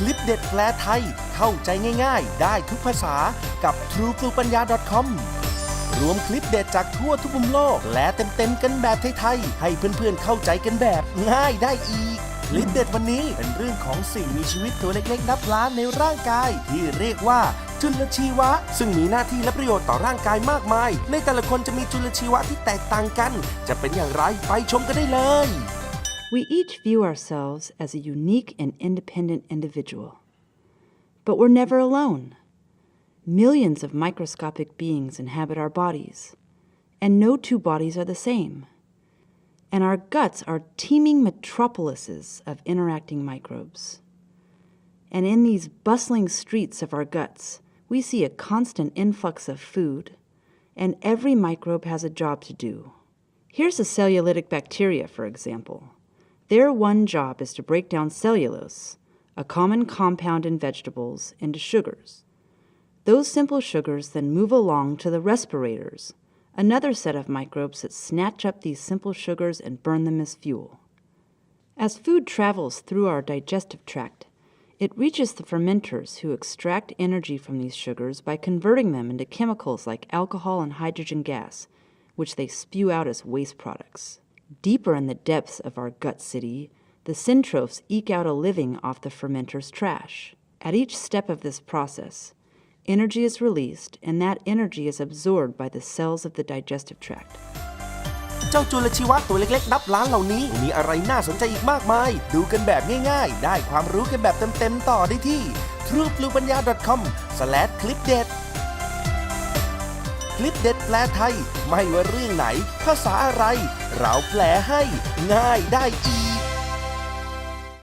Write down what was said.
คลิปเด็ดแปลไทย เข้าใจง่ายๆ ได้ทุกภาษากับ True f l u p a n y a com รวมคลิปเด็ดจากทั่วทุกมุมโลก และเต็มๆกันแบบไทยๆ ให้เพื่อนๆเข้าใจกันแบบง่ายได้อีก คลิปเด็ดวันนี้เป็นเรื่องของสิ่งมีชีวิตตัวเล็กๆ นับล้านในร่างกาย ที่เรียกว่าจุลชีวะ ซึ่งมีหน้าที่และประโยชน์ต่อร่างกายมากมาย ในแต่ละคนจะมีจุลชีวะที่แตกต่างกัน จะเป็นอย่างไรไปชมกันได้เลย We each view ourselves as a unique and independent individual. But we're never alone. Millions of microscopic beings inhabit our bodies, and no two bodies are the same. And our guts are teeming metropolises of interacting microbes. And in these bustling streets of our guts, we see a constant influx of food, and every microbe has a job to do. Here's a cellulitic bacteria, for example. Their one job is to break down cellulose, a common compound in vegetables, into sugars. Those simple sugars then move along to the respirators, another set of microbes that snatch up these simple sugars and burn them as fuel. As food travels through our digestive tract, it reaches the fermenters who extract energy from these sugars by converting them into chemicals like alcohol and hydrogen gas, which they spew out as waste products. Deeper in the depths of our gut city, the syntrophs eke out a living off the fermenter's trash. At each step of this process, energy is released, and that energy is absorbed by the cells of the digestive tract. เจ้าจุลชีวะตัวเล็กๆ นับล้านเหล่านี้ มีอะไรน่าสนใจอีกมากมาย ดูกันแบบง่ายๆ ได้ความรู้กันแบบเต็มๆ ต่อได้ที่ t r u e p l u p a n y a com คลิปเด็ด คลิปเด็ดแปลไทย ไม่ว่าเรื่องไหน ภาษาอะไร เราแปลให้ง่ายได้อีก